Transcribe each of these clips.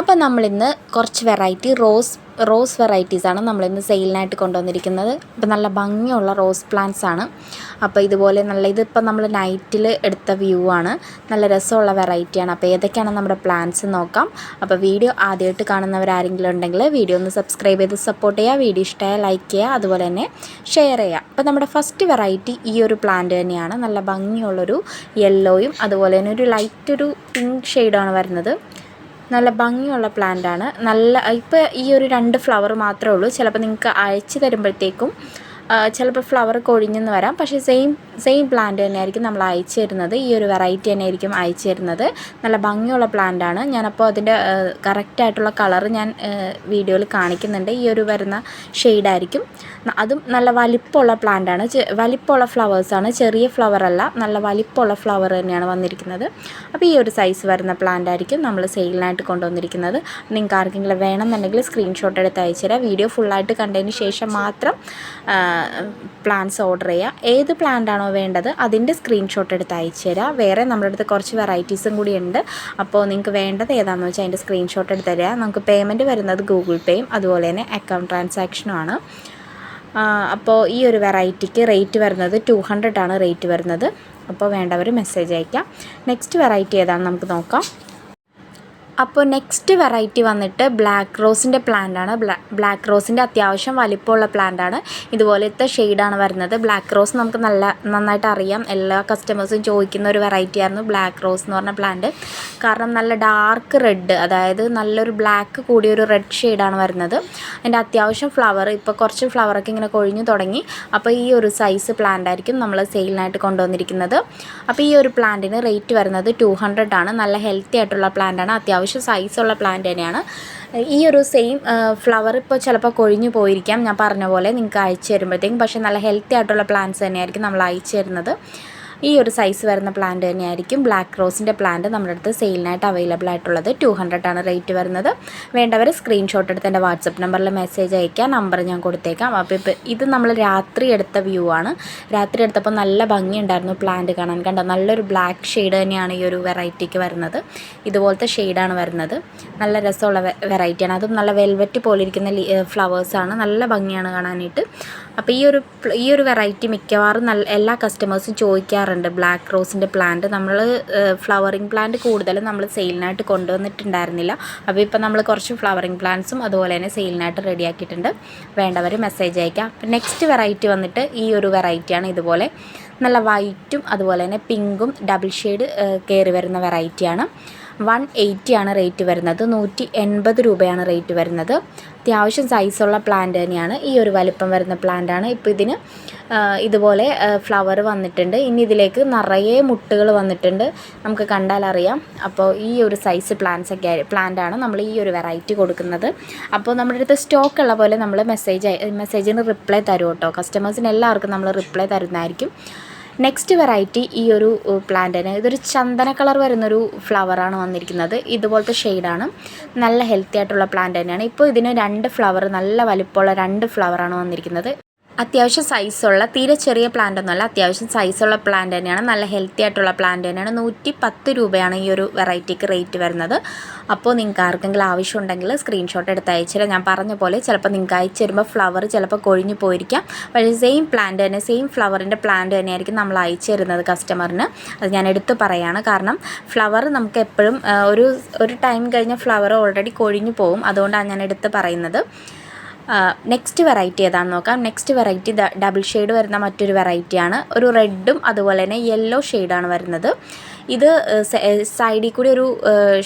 അപ്പോൾ നമ്മളിന്ന് കുറച്ച് വെറൈറ്റി റോസ് റോസ് വെറൈറ്റീസാണ് നമ്മളിന്ന് സെയിലിനായിട്ട് കൊണ്ടുവന്നിരിക്കുന്നത്. അപ്പോൾ നല്ല ഭംഗിയുള്ള റോസ് പ്ലാന്റ്സ് ആണ്. അപ്പോൾ ഇതുപോലെ നല്ല ഇതിപ്പോൾ നമ്മൾ നൈറ്റിൽ എടുത്ത വ്യൂ ആണ്. നല്ല രസമുള്ള വെറൈറ്റിയാണ് അപ്പോൾ ഏതൊക്കെയാണ് നമ്മുടെ പ്ലാന്റ്സ് നോക്കാം. അപ്പോൾ വീഡിയോ ആദ്യമായിട്ട് കാണുന്നവരാരെങ്കിലും ഉണ്ടെങ്കിൽ വീഡിയോ ഒന്ന് സബ്സ്ക്രൈബ് ചെയ്ത് സപ്പോർട്ട് ചെയ്യുക. വീഡിയോ ഇഷ്ടമായ ലൈക്ക് ചെയ്യുക. അതുപോലെ തന്നെ ഷെയർ ചെയ്യുക. അപ്പോൾ നമ്മുടെ ഫസ്റ്റ് വെറൈറ്റി ഈ ഒരു പ്ലാന്റ് തന്നെയാണ്. നല്ല ഭംഗിയുള്ളൊരു യെല്ലോയും അതുപോലെ തന്നെ ഒരു ലൈറ്റ് ഒരു പിങ്ക് ഷെയ്ഡാണ് വരുന്നത്. നല്ല ഭംഗിയുള്ള പ്ലാന്റ് ആണ്. നല്ല ഇപ്പോൾ ഈ ഒരു രണ്ട് ഫ്ലവർ മാത്രമേ ഉള്ളൂ. ചിലപ്പോൾ നിങ്ങൾക്ക് അയച്ചു തരുമ്പോഴത്തേക്കും ചിലപ്പോൾ ഫ്ലവർ കൊഴിഞ്ഞെന്ന് വരാം. പക്ഷേ സെയിം സെയിം പ്ലാന്റ് തന്നെയായിരിക്കും നമ്മൾ അയച്ചു തരുന്നത്. ഈ ഒരു വെറൈറ്റി തന്നെയായിരിക്കും അയച്ചു തരുന്നത്. നല്ല ഭംഗിയുള്ള പ്ലാന്റ് ആണ്. ഞാനപ്പോൾ അതിന്റെ കറക്റ്റായിട്ടുള്ള കളർ ഞാൻ വീഡിയോയിൽ കാണിക്കുന്നുണ്ട്. ഈ ഒരു വരുന്ന ഷെയ്ഡായിരിക്കും അതും നല്ല വലിപ്പമുള്ള പ്ലാന്റ് ആണ്. വലിപ്പമുള്ള ഫ്ലവേഴ്സാണ് ചെറിയ ഫ്ലവർ അല്ല നല്ല വലിപ്പമുള്ള ഫ്ലവർ തന്നെയാണ് വന്നിരിക്കുന്നത്. അപ്പോൾ ഈ ഒരു സൈസ് വരുന്ന പ്ലാന്റ് ആയിരിക്കും നമ്മൾ സെയിലിനായിട്ട് കൊണ്ടുവന്നിരിക്കുന്നത്. നിങ്ങൾക്ക് ആർക്കെങ്കിലും വേണമെന്നുണ്ടെങ്കിൽ സ്ക്രീൻഷോട്ട് എടുത്ത് അയച്ചു തരാം. വീഡിയോ ഫുള്ളായിട്ട് കണ്ടതിന് ശേഷം മാത്രം പ്ലാന്റ്സ് ഓർഡർ ചെയ്യുക. ഏത് പ്ലാന്റ് ആണോ വേണ്ടത് അതിന്റെ സ്ക്രീൻഷോട്ട് എടുത്ത് അയച്ചു തരാം. വേറെ നമ്മുടെ അടുത്ത് കുറച്ച് വെറൈറ്റീസും കൂടി ഉണ്ട്. അപ്പോൾ നിങ്ങൾക്ക് വേണ്ടത് ഏതാണെന്ന് വെച്ചാൽ അതിന്റെ സ്ക്രീൻഷോട്ട് എടുത്ത് തരാം. നമുക്ക് പേയ്മെന്റ് വരുന്നത് ഗൂഗിൾ പേയും അതുപോലെ തന്നെ അക്കൗണ്ട് ട്രാൻസാക്ഷനും ആണ്. അപ്പോൾ ഈ ഒരു വെറൈറ്റിക്ക് റേറ്റ് വരുന്നത് ടു ഹൺഡ്രഡ് ആണ് റേറ്റ് വരുന്നത്. അപ്പോൾ വേണ്ടവർ മെസ്സേജ് അയക്കാം. നെക്സ്റ്റ് വെറൈറ്റി ഏതാണെന്ന് നമുക്ക് നോക്കാം. അപ്പോൾ നെക്സ്റ്റ് വെറൈറ്റി വന്നിട്ട് ബ്ലാക്ക് റോസിന്റെ പ്ലാന്റ് ആണ്. ബ്ലാക്ക് റോസിന്റെ അത്യാവശ്യം വലിപ്പമുള്ള പ്ലാന്റ് ആണ്. ഇതുപോലത്തെ ഷെയ്ഡാണ് വരുന്നത്. ബ്ലാക്ക് റോസ് നമുക്ക് നല്ല നന്നായിട്ട് അറിയാം. എല്ലാ കസ്റ്റമേഴ്സും ചോദിക്കുന്ന ഒരു വെറൈറ്റി ആയിരുന്നു ബ്ലാക്ക് റോസ് എന്ന് പറഞ്ഞ പ്ലാന്റ് കാരണം നല്ല ഡാർക്ക് റെഡ് അതായത് നല്ലൊരു ബ്ലാക്ക് കൂടിയൊരു റെഡ് ഷെയ്ഡാണ് വരുന്നത്. അതിന്റെ അത്യാവശ്യം ഫ്ലവർ ഇപ്പോൾ കുറച്ച് ഫ്ലവറൊക്കെ ഇങ്ങനെ കൊഴിഞ്ഞു തുടങ്ങി. അപ്പോൾ ഈ ഒരു സൈസ് പ്ലാന്റ് ആയിരിക്കും നമ്മൾ സെയിലിനായിട്ട് കൊണ്ടുവന്നിരിക്കുന്നത്. അപ്പോൾ ഈ ഒരു പ്ലാന്റിന് റേറ്റ് വരുന്നത് ടു ഹൺഡ്രഡ് ആണ്. നല്ല ഹെൽത്തി ആയിട്ടുള്ള പ്ലാന്റാണ് അത്യാവശ്യം അത്യാവശ്യം സൈസുള്ള പ്ലാന്റ് തന്നെയാണ്. ഈ ഒരു സെയിം ഫ്ലവർ ഇപ്പോൾ ചിലപ്പോൾ കൊഴിഞ്ഞു പോയിരിക്കാം. ഞാൻ പറഞ്ഞ പോലെ നിങ്ങൾക്ക് അയച്ചു തരുമ്പോഴത്തേക്കും. പക്ഷേ നല്ല ഹെൽത്തി ആയിട്ടുള്ള പ്ലാന്റ്സ് തന്നെയായിരിക്കും നമ്മൾ അയച്ചു തരുന്നത്. ഈ ഒരു സൈസ് വരുന്ന പ്ലാന്റ് തന്നെയായിരിക്കും. ബ്ലാക്ക് റോസിന്റെ പ്ലാന്റ് നമ്മുടെ അടുത്ത് സെയിലിനായിട്ട് അവൈലബിൾ ആയിട്ടുള്ളത് ടു ആണ് റേറ്റ് വരുന്നത്. വേണ്ടവർ സ്ക്രീൻഷോട്ട് എടുത്ത് എന്റെ വാട്സപ്പ് നമ്പറിൽ മെസ്സേജ് അയക്കാം നമ്പർ ഞാൻ കൊടുത്തേക്കാം. അപ്പോൾ ഇപ്പോൾ ഇത് നമ്മൾ രാത്രി എടുത്ത വ്യൂ ആണ്. രാത്രി എടുത്തപ്പോൾ നല്ല ഭംഗിയുണ്ടായിരുന്നു പ്ലാന്റ് കാണാൻ. കണ്ടോ? നല്ലൊരു ബ്ലാക്ക് ഷെയ്ഡ് തന്നെയാണ് ഈ ഒരു വെറൈറ്റിക്ക് വരുന്നത്. ഇതുപോലത്തെ ഷെയ്ഡാണ് വരുന്നത്. നല്ല രസമുള്ള വെറൈറ്റിയാണ് അതും നല്ല വെൽവെറ്റ് പോലെ ഇരിക്കുന്ന ഫ്ലവേഴ്സാണ് നല്ല ഭംഗിയാണ് കാണാനായിട്ട്. അപ്പോൾ ഈ ഒരു ഈ ഒരു വെറൈറ്റി മിക്കവാറും നല്ല എല്ലാ കസ്റ്റമേഴ്സും ചോദിക്കാറുണ്ട്. ബ്ലാക്ക് റോസിന്റെ പ്ലാന്റ് നമ്മൾ ഫ്ലവറിങ് പ്ലാന്റ് കൂടുതലും നമ്മൾ സെയിലിനായിട്ട് കൊണ്ടുവന്നിട്ടുണ്ടായിരുന്നില്ല. അപ്പോൾ ഇപ്പോൾ നമ്മൾ കുറച്ച് ഫ്ലവറിങ് പ്ലാന്റ്സും അതുപോലെ തന്നെ സെയിലിനായിട്ട് റെഡിയാക്കിയിട്ടുണ്ട് വേണ്ടവർ മെസ്സേജ് അയക്കാം. നെക്സ്റ്റ് വെറൈറ്റി വന്നിട്ട് ഈ ഒരു വെറൈറ്റിയാണ് ഇതുപോലെ. നല്ല വൈറ്റും അതുപോലെ തന്നെ പിങ്കും ഡബിൾ ഷെയ്ഡ് കയറി വരുന്ന വെറൈറ്റിയാണ് വൺ എയ്റ്റിയാണ് റേറ്റ് വരുന്നത്. നൂറ്റി എൺപത് രൂപയാണ് റേറ്റ് വരുന്നത്. അത്യാവശ്യം സൈസുള്ള പ്ലാന്റ് തന്നെയാണ്. ഈ ഒരു വലിപ്പം വരുന്ന പ്ലാന്റാണ് ഇപ്പോൾ ഇതിന് ഇതുപോലെ ഫ്ലവർ വന്നിട്ടുണ്ട്. ഇനി ഇതിലേക്ക് നിറയെ മുട്ടുകൾ വന്നിട്ടുണ്ട്. നമുക്ക് കണ്ടാൽ അറിയാം. അപ്പോൾ ഈ ഒരു സൈസ് പ്ലാന്റ്സ് ഒക്കെ പ്ലാന്റാണ് നമ്മൾ ഈ ഒരു വെറൈറ്റി കൊടുക്കുന്നത്. അപ്പോൾ നമ്മുടെ അടുത്ത് സ്റ്റോക്ക് ഉള്ള പോലെ നമ്മൾ മെസ്സേജ് മെസ്സേജിന് റിപ്ലൈ തരും കേട്ടോ കസ്റ്റമേഴ്സിന് എല്ലാവർക്കും നമ്മൾ റിപ്ലൈ തരുന്നതായിരിക്കും. നെക്സ്റ്റ് വെറൈറ്റി ഈ ഒരു പ്ലാന്റിന് ഇതൊരു ചന്ദന കളർ വരുന്നൊരു ഫ്ലവറാണ് വന്നിരിക്കുന്നത്. ഇതുപോലത്തെ ഷെയ്ഡാണ് നല്ല ഹെൽത്തി ആയിട്ടുള്ള പ്ലാന്റ് തന്നെയാണ്. ഇപ്പോൾ ഇതിന് രണ്ട് ഫ്ലവർ നല്ല വലിപ്പമുള്ള രണ്ട് ഫ്ലവറാണ് വന്നിരിക്കുന്നത്. അത്യാവശ്യം സൈസുള്ള തീരെ ചെറിയ പ്ലാന്റ് ഒന്നുമല്ല അത്യാവശ്യം സൈസുള്ള പ്ലാന്റ് തന്നെയാണ്. നല്ല ഹെൽത്തി ആയിട്ടുള്ള പ്ലാന്റ് തന്നെയാണ്. നൂറ്റി പത്ത് രൂപയാണ് ഈ ഒരു വെറൈറ്റിക്ക് റേറ്റ് വരുന്നത്. അപ്പോൾ നിങ്ങൾക്ക് ആർക്കെങ്കിലും ആവശ്യമുണ്ടെങ്കിൽ സ്ക്രീൻഷോട്ട് എടുത്ത് അയച്ചില്ല ഞാൻ പറഞ്ഞ പോലെ ചിലപ്പോൾ നിങ്ങൾക്ക് അയച്ചു തരുമ്പോൾ ഫ്ലവർ ചിലപ്പോൾ കൊഴിഞ്ഞു പോയിരിക്കാം. പക്ഷേ സെയിം പ്ലാന്റ് തന്നെ സെയിം ഫ്ലവറിന്റെ പ്ലാന്റ് തന്നെയായിരിക്കും നമ്മൾ അയച്ചു തരുന്നത് കസ്റ്റമറിന് അത് ഞാൻ എടുത്തു പറയുകയാണ് കാരണം ഫ്ലവർ നമുക്ക് എപ്പോഴും ഒരു ഒരു ടൈം കഴിഞ്ഞ ഫ്ലവർ ഓൾറെഡി കൊഴിഞ്ഞു പോകും. അതുകൊണ്ടാണ് ഞാൻ എടുത്ത് പറയുന്നത്. നെക്സ്റ്റ് വെറൈറ്റി ഏതാണെന്ന് നോക്കാം. നെക്സ്റ്റ് വെറൈറ്റി ഡബിൾ ഷെയ്ഡ് വരുന്ന മറ്റൊരു വെറൈറ്റിയാണ് ഒരു റെഡും അതുപോലെ തന്നെ യെല്ലോ ഷെയ്ഡാണ് വരുന്നത്. ഇത് സൈഡിൽ കൂടി ഒരു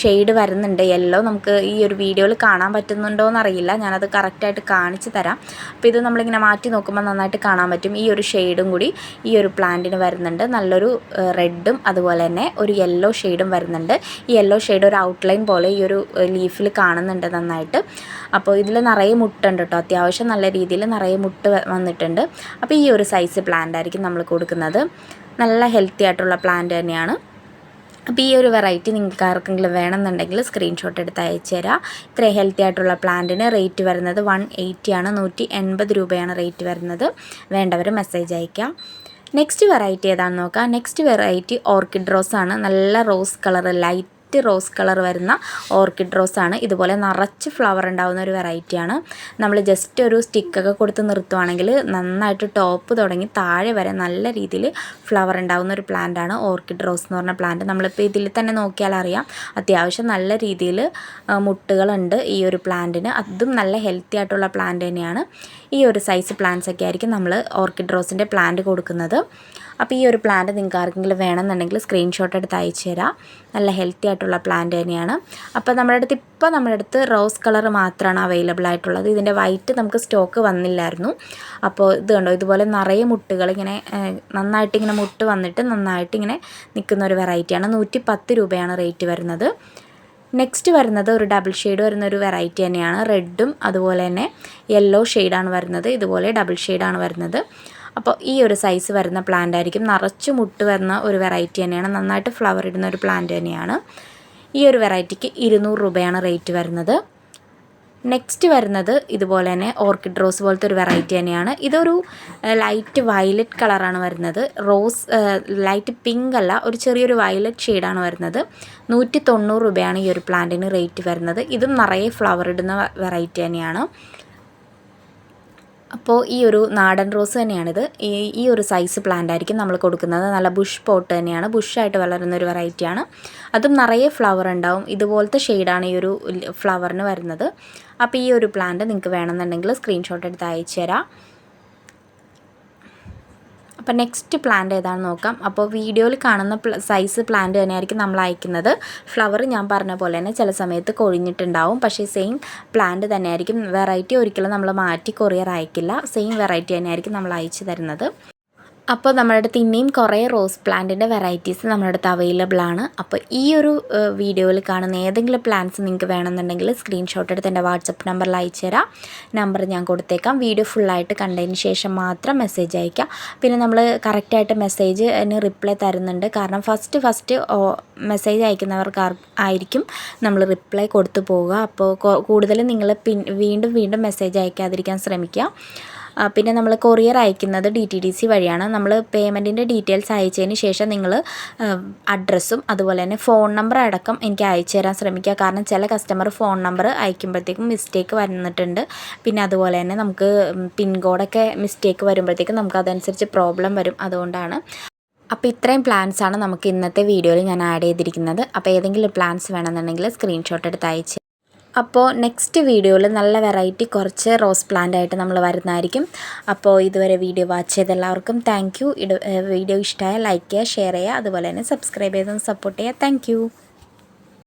ഷെയ്ഡ് വരുന്നുണ്ട്. യെല്ലോ നമുക്ക് ഈ ഒരു വീഡിയോയിൽ കാണാൻ പറ്റുന്നുണ്ടോ എന്നറിയില്ല. ഞാനത് കറക്റ്റായിട്ട് കാണിച്ചു തരാം. അപ്പോൾ ഇത് നമ്മളിങ്ങനെ മാറ്റി നോക്കുമ്പോൾ നന്നായിട്ട് കാണാൻ പറ്റും. ഈ ഒരു ഷെയ്ഡും കൂടി ഈ ഒരു പ്ലാന്റിന് വരുന്നുണ്ട്. നല്ലൊരു റെഡും അതുപോലെ തന്നെ ഒരു യെല്ലോ ഷെയ്ഡും വരുന്നുണ്ട്. ഈ യെല്ലോ ഷെയ്ഡ് ഒരു ഔട്ട്ലൈൻ പോലെ ഈ ഒരു ലീഫിൽ കാണുന്നുണ്ട് നന്നായിട്ട്. അപ്പോൾ ഇതിൽ നിറയെ മുട്ടുണ്ട് കേട്ടോ അത്യാവശ്യം നല്ല രീതിയിൽ നിറയെ മുട്ട് വന്നിട്ടുണ്ട്. അപ്പോൾ ഈ ഒരു സൈസ് പ്ലാന്റ് ആയിരിക്കും നമ്മൾ കൊടുക്കുന്നത്. നല്ല ഹെൽത്തി ആയിട്ടുള്ള പ്ലാന്റ് തന്നെയാണ്. അപ്പോൾ ഈ ഒരു വെറൈറ്റി നിങ്ങൾക്ക് ആർക്കെങ്കിലും വേണമെന്നുണ്ടെങ്കിൽ സ്ക്രീൻഷോട്ട് എടുത്ത് അയച്ചു തരാം. ഇത്രയും ഹെൽത്തി ആയിട്ടുള്ള പ്ലാന്റിന് റേറ്റ് വരുന്നത് വൺ എയ്റ്റിയാണ് നൂറ്റി എൺപത് രൂപയാണ് റേറ്റ് വരുന്നത്. വേണ്ടവർ മെസ്സേജ് അയക്കാം. നെക്സ്റ്റ് വെറൈറ്റി ഏതാണെന്ന് നോക്കാം. നെക്സ്റ്റ് വെറൈറ്റി ഓർക്കിഡ് റോസ് ആണ്. നല്ല rose colour light rose colour വരുന്ന ഓർക്കിഡ് റോസ് ആണ് ഇതുപോലെ നിറച്ച് ഫ്ലവർ ഉണ്ടാവുന്ന ഒരു വെറൈറ്റിയാണ് നമ്മൾ ജസ്റ്റ് ഒരു സ്റ്റിക്കൊക്കെ കൊടുത്ത് നിർത്തുവാണെങ്കിൽ നന്നായിട്ട് ടോപ്പ് തുടങ്ങി താഴെ വരെ നല്ല രീതിയിൽ ഫ്ലവർ ഉണ്ടാവുന്ന ഒരു പ്ലാന്റ് ആണ് ഓർക്കിഡ് റോസ് എന്ന് പറഞ്ഞ പ്ലാന്റ് നമ്മളിപ്പോൾ ഇതിൽ തന്നെ നോക്കിയാൽ അറിയാം. അത്യാവശ്യം നല്ല രീതിയിൽ മുട്ടുകളുണ്ട് ഈ ഒരു പ്ലാന്റിന് അതും നല്ല ഹെൽത്തി ആയിട്ടുള്ള പ്ലാന്റ് തന്നെയാണ്. ഈ ഒരു സൈസ് പ്ലാന്റ്സ് ഒക്കെ ആയിരിക്കും നമ്മൾ ഓർക്കിഡ് റോസിന്റെ പ്ലാന്റ് കൊടുക്കുന്നത്. അപ്പോൾ ഈ ഒരു പ്ലാന്റ് നിങ്ങൾക്ക് ആർക്കെങ്കിലും വേണമെന്നുണ്ടെങ്കിൽ സ്ക്രീൻഷോട്ട് എടുത്ത് അയച്ചു തരാം. നല്ല ഹെൽത്തി ആയിട്ടുള്ള പ്ലാന്റ് തന്നെയാണ്. അപ്പോൾ നമ്മുടെ അടുത്ത് ഇപ്പോൾ നമ്മുടെ അടുത്ത് റോസ് കളർ മാത്രമാണ് അവൈലബിൾ ആയിട്ടുള്ളത്. ഇതിന്റെ വൈറ്റ് നമുക്ക് സ്റ്റോക്ക് വന്നില്ലായിരുന്നു. അപ്പോൾ ഇത് കണ്ടോ ഇതുപോലെ നിറയെ മുട്ടുകൾ ഇങ്ങനെ നന്നായിട്ട് ഇങ്ങനെ മുട്ട് വന്നിട്ട് നന്നായിട്ട് ഇങ്ങനെ നിൽക്കുന്ന ഒരു വെറൈറ്റിയാണ് നൂറ്റി പത്ത് രൂപയാണ് റേറ്റ് വരുന്നത്. നെക്സ്റ്റ് വരുന്നത് ഒരു ഡബിൾ ഷെയ്ഡ് വരുന്ന ഒരു വെറൈറ്റി തന്നെയാണ്. റെഡും അതുപോലെ തന്നെ യെല്ലോ ഷെയ്ഡാണ് വരുന്നത്. ഇതുപോലെ ഡബിൾ ഷെയ്ഡാണ് വരുന്നത്. അപ്പോൾ ഈ ഒരു സൈസ് വരുന്ന പ്ലാന്റ് ആയിരിക്കും. നിറച്ച് മുട്ട് വരുന്ന ഒരു വെറൈറ്റി തന്നെയാണ്. നന്നായിട്ട് ഫ്ലവർ ഇടുന്ന ഒരു പ്ലാന്റ് തന്നെയാണ്. ഈ ഒരു വെറൈറ്റിക്ക് ഇരുന്നൂറ് രൂപയാണ് റേറ്റ് വരുന്നത്. നെക്സ്റ്റ് വരുന്നത് ഇതുപോലെ തന്നെ ഓർക്കിഡ് റോസ് പോലത്തെ ഒരു വെറൈറ്റി തന്നെയാണ്. ഇതൊരു ലൈറ്റ് വയലറ്റ് കളറാണ് വരുന്നത്. റോസ് ലൈറ്റ് പിങ്ക് അല്ല ഒരു ചെറിയൊരു വയലറ്റ് ഷെയ്ഡാണ് വരുന്നത്. നൂറ്റി തൊണ്ണൂറ് രൂപയാണ് ഈ ഒരു പ്ലാന്റിന് റേറ്റ് വരുന്നത്. ഇതും നിറയെ ഫ്ലവർ ഇടുന്ന വെറൈറ്റി തന്നെയാണ്. അപ്പോൾ ഈ ഒരു നാടൻ റോസ് തന്നെയാണിത്. ഈ ഈ ഒരു സൈസ് പ്ലാന്റ് ആയിരിക്കും നമ്മൾ കൊടുക്കുന്നത്. നല്ല ബുഷ് പോട്ട് തന്നെയാണ്. ബുഷായിട്ട് വളരുന്ന ഒരു വെറൈറ്റിയാണ് അതും നിറയെ ഫ്ലവർ ഉണ്ടാവും. ഇതുപോലത്തെ ഷെയ്ഡാണ് ഈ ഒരു ഫ്ലവറിന് വരുന്നത്. അപ്പോൾ ഈ ഒരു പ്ലാന്റ് നിങ്ങൾക്ക് വേണമെന്നുണ്ടെങ്കിൽ സ്ക്രീൻഷോട്ട് എടുത്ത് അയച്ചു തരാം. അപ്പോൾ നെക്സ്റ്റ് പ്ലാന്റ് ഏതാണെന്ന് നോക്കാം. അപ്പോൾ വീഡിയോയിൽ കാണുന്ന സൈസ് പ്ലാന്റ് തന്നെയായിരിക്കും നമ്മൾ അയക്കുന്നത്. ഫ്ലവർ ഞാൻ പറഞ്ഞ പോലെ തന്നെ ചില സമയത്ത് കൊഴിഞ്ഞിട്ടുണ്ടാവും. പക്ഷേ സെയിം പ്ലാന്റ് തന്നെയായിരിക്കും. വെറൈറ്റി ഒരിക്കലും നമ്മൾ മാറ്റി കൊറിയർ അയക്കില്ല. സെയിം വെറൈറ്റി തന്നെയായിരിക്കും നമ്മൾ അയച്ചു തരുന്നത്. അപ്പോൾ നമ്മുടെ അടുത്ത് ഇനിയും കുറേ റോസ് പ്ലാന്റിന്റെ വെറൈറ്റീസ് നമ്മുടെ അടുത്ത് അവൈലബിൾ ആണ്. അപ്പോൾ ഈ ഒരു വീഡിയോയിൽ കാണുന്ന ഏതെങ്കിലും പ്ലാന്റ്സ് നിങ്ങൾക്ക് വേണമെന്നുണ്ടെങ്കിൽ സ്ക്രീൻഷോട്ട് എടുത്ത് എന്റെ വാട്സപ്പ് നമ്പറിൽ അയച്ചു തരാം. നമ്പർ ഞാൻ കൊടുത്തേക്കാം. വീഡിയോ ഫുള്ളായിട്ട് കണ്ടതിന് ശേഷം മാത്രം മെസ്സേജ് അയക്കാം പിന്നെ നമ്മൾ കറക്റ്റായിട്ട് മെസ്സേജ് അതിന് റിപ്ലൈ തരുന്നുണ്ട്. കാരണം ഫസ്റ്റ് ഫസ്റ്റ് മെസ്സേജ് അയക്കുന്നവർക്ക് ആയിരിക്കും നമ്മൾ റിപ്ലൈ കൊടുത്തു പോവുക. അപ്പോൾ കൂടുതലും നിങ്ങൾ വീണ്ടും വീണ്ടും മെസ്സേജ് അയക്കാതിരിക്കാൻ ശ്രമിക്കുക. പിന്നെ നമ്മൾ കൊറിയർ അയക്കുന്നത് ഡി ടി ഡി സി വഴിയാണ്. നമ്മൾ പേയ്മെന്റിന്റെ ഡീറ്റെയിൽസ് അയച്ചതിന് ശേഷം നിങ്ങൾ അഡ്രസ്സും അതുപോലെ തന്നെ ഫോൺ നമ്പർ അടക്കം എനിക്ക് അയച്ചു തരാൻ ശ്രമിക്കുക. കാരണം ചില കസ്റ്റമർ ഫോൺ നമ്പർ അയക്കുമ്പോഴത്തേക്കും മിസ്റ്റേക്ക് വന്നിട്ടുണ്ട്. പിന്നെ അതുപോലെ തന്നെ നമുക്ക് പിൻകോഡൊക്കെ മിസ്റ്റേക്ക് വരുമ്പോഴത്തേക്കും നമുക്ക് അതനുസരിച്ച് പ്രോബ്ലം വരും. അതുകൊണ്ടാണ്. അപ്പോൾ ഇത്രയും പ്ലാൻസാണ് നമുക്ക് ഇന്നത്തെ വീഡിയോയിൽ ഞാൻ ആഡ് ചെയ്തിരിക്കുന്നത്. അപ്പോൾ ഏതെങ്കിലും പ്ലാൻസ് വേണമെന്നുണ്ടെങ്കിൽ സ്ക്രീൻഷോട്ട് എടുത്ത് അയച്ച് അപ്പോൾ നെക്സ്റ്റ് വീഡിയോയിൽ നല്ല വെറൈറ്റി കുറച്ച് റോസ് പ്ലാന്റ് ആയിട്ട് നമ്മൾ വരുന്നതായിരിക്കും. അപ്പോൾ ഇതുവരെ വീഡിയോ വാച്ച് ചെയ്ത എല്ലാവർക്കും താങ്ക് യു വീഡിയോ ഇഷ്ടമായ ലൈക്ക് ചെയ്യുക ഷെയർ ചെയ്യുക അതുപോലെ തന്നെ സബ്സ്ക്രൈബ് ചെയ്തൊന്ന് സപ്പോർട്ട് ചെയ്യുക. താങ്ക്